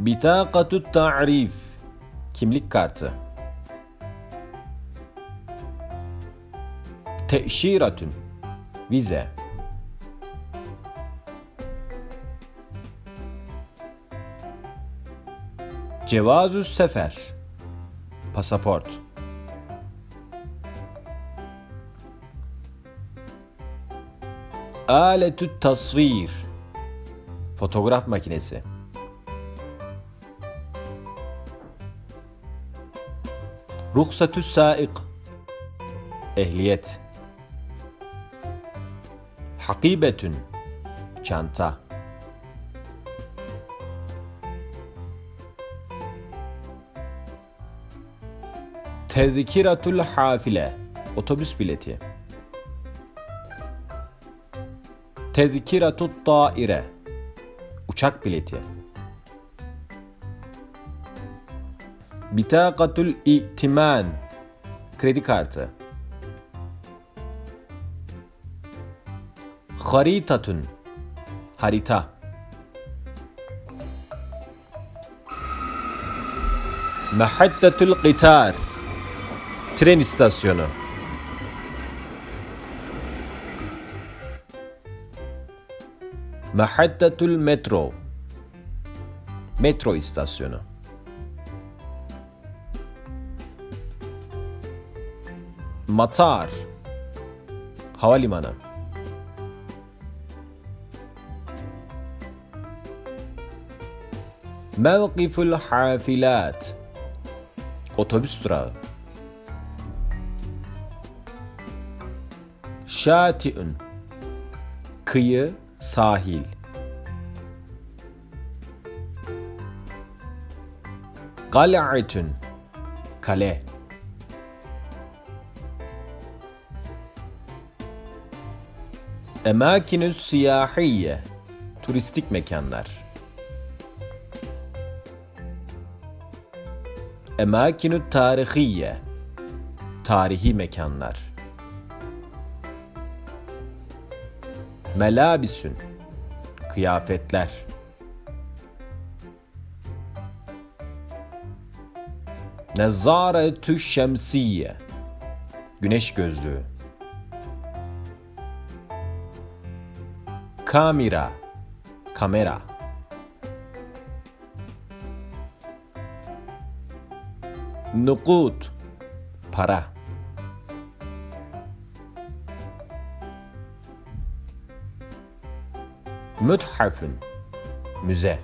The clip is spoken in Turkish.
Bitakatut ta'rif. Kimlik kartı. Teşiratun. Vize. Cevazü sefer. Pasaport. Aletü tasvir. Fotoğraf makinesi. Ruhsatü saik. Ehliyet. Hakibetün. Çanta. Tezkiratul hafile. Otobüs bileti. Tezkiratut taire. Uçak bileti. Bitakatul i'timan. Kredi kartı. Haritatun. Harita. Mahaddatul qitar. Tren istasyonu. Mahaddatul metro. Metro istasyonu. Matar. Havalimanı. Mevkiful hafilat. Otobüs durağı. Şati'ün. Kıyı, sahil. Kal'atün. Kale. Emakinü siyahiyye. Turistik mekanlar. Emakinü tarihiye. Tarihi mekanlar. Melabisün. Kıyafetler. Nezzaretü şemsiye. Güneş gözlüğü. Kamera. Kamera. Nukut. Para. Müthafün. Müze.